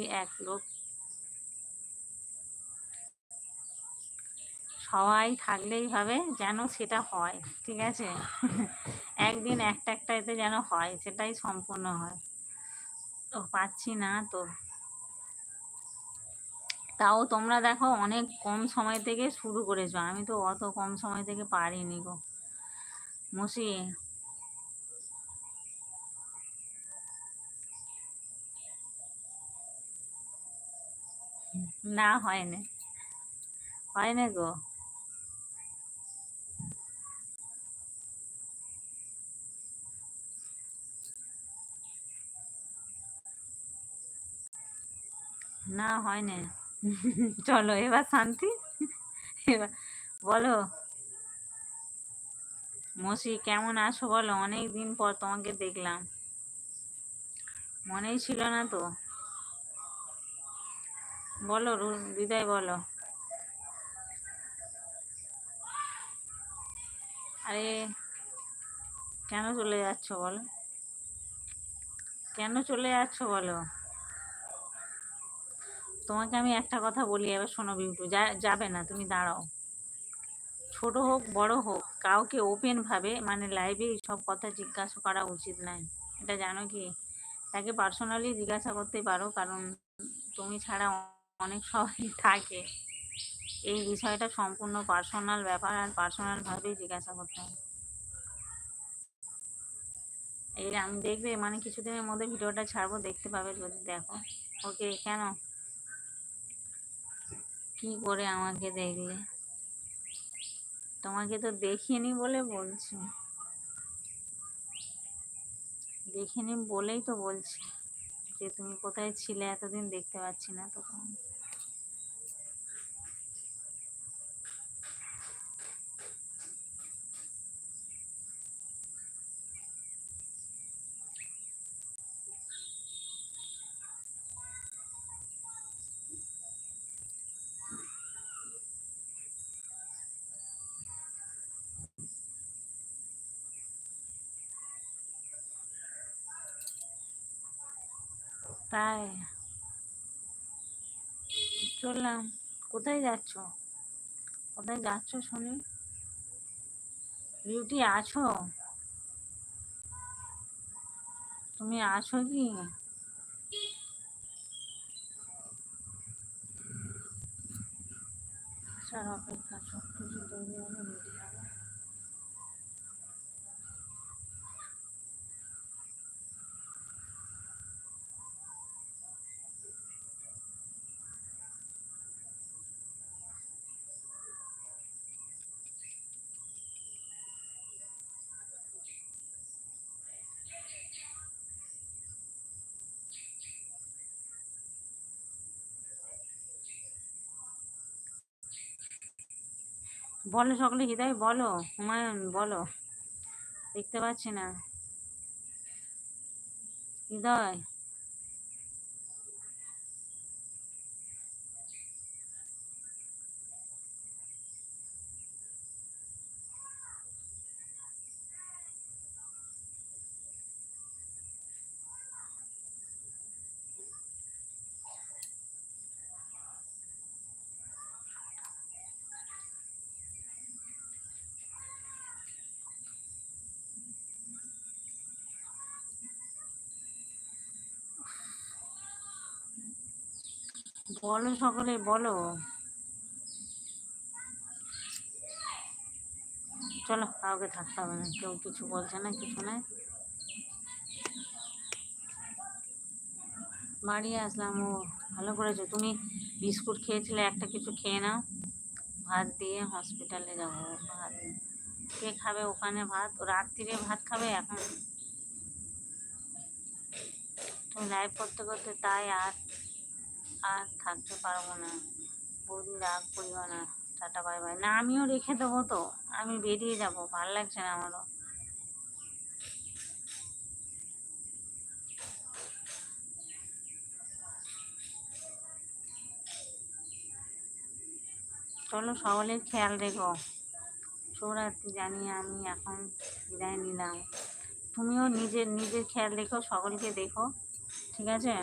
এক লোক? সবাই থাকলেই ভাবে যেন সেটা হয়, ঠিক আছে? একদিন একটা একটা এতে যেন হয়, সেটাই সম্পূর্ণ হয়। তো পাচ্ছি না তো। তাও তোমরা দেখো অনেক কম সময় থেকে শুরু করেছ, আমি তো অত কম সময় থেকে পারিনি গো। মসি না, হয়নি। হয়নি গো। না, হয়নি। চলো, এবার শান্তি। এবার বলো, মসি কেমন আছো বলো? অনেক দিন পর তোমাকে দেখলাম। মনেই ছিল না তো। বলো দিদাই বলো। আরে, কেন চলে যাচ্ছ বলো? কেন চলে যাচ্ছ বলো? তোমাকে আমি একটা কথা বলি, এবার শোনো বিউটু যাবে না, তুমি দাঁড়াও। ছোট হোক, বড় হোক, কাউকে ওপেন ভাবে মানে লাইভে সব কথা জিজ্ঞাসা করা উচিত নয় এটা জানো কি? তাকে পার্সোনালি জিজ্ঞাসা করতে পারো, কারণ তুমি ছাড়া অনেক সবাই থাকে। এই বিষয়টা সম্পূর্ণ পার্সোনাল ব্যাপার আর পার্সোনাল ভাবেই জিজ্ঞাসা করতে হবে এই আমি দেখবে মানে কিছুদিনের মধ্যে ভিডিওটা ছাড়বো, দেখতে পাবে যদি দেখো। ওকে, কেন? কি করে আমাকে দেখলে? তোমাকে তো দেখিনি বলে বলছি। দেখিনি বলেই তো বলছি। যে তুমি কোথায় ছিলে এতদিন দেখতে পাচ্ছি না তখন। তাই। চললাম। কোথায় যাচ্ছ? কোথায় যাচ্ছ শুনি বিউটি আছো? তুমি আছো কি? অপেক্ষা সব কিছু বলো সকলে হৃদয় বলো হুমায়ুন বলো। দেখতে পাচ্ছি না। হৃদয় বলো সকলে বলো। চলো, কাউকে থাকতে হবে না, কেউ কিছু বলছে না, কিছু নাই। বাড়ি আসলাম ও ভালো করেছ? তুমি বিস্কুট খেয়েছিলে, একটা কিছু খেয়ে নাও। ভাত দিয়ে হসপিটালে যাব, ভাত। কে খাবে ওখানে ভাত? রাত্রিরে ভাত খাবে এখন। তুমি লাইভ করতে করতে তাই আর আর থাকতে পারব না। বৌদি রাগ করিও না, টাটা, বাই বাই। না, আমিও রেখে দেবো তো। আমি বেরিয়ে যাব, ভালো লাগছে না আমারও। চলো সকলের খেয়াল রেখো। শুভরাত্রি জানিয়ে আমি এখন বিদায় নিলাম। তুমিও নিজের নিজের খেয়াল রেখো, সকলকে দেখো। ঠিক আছে?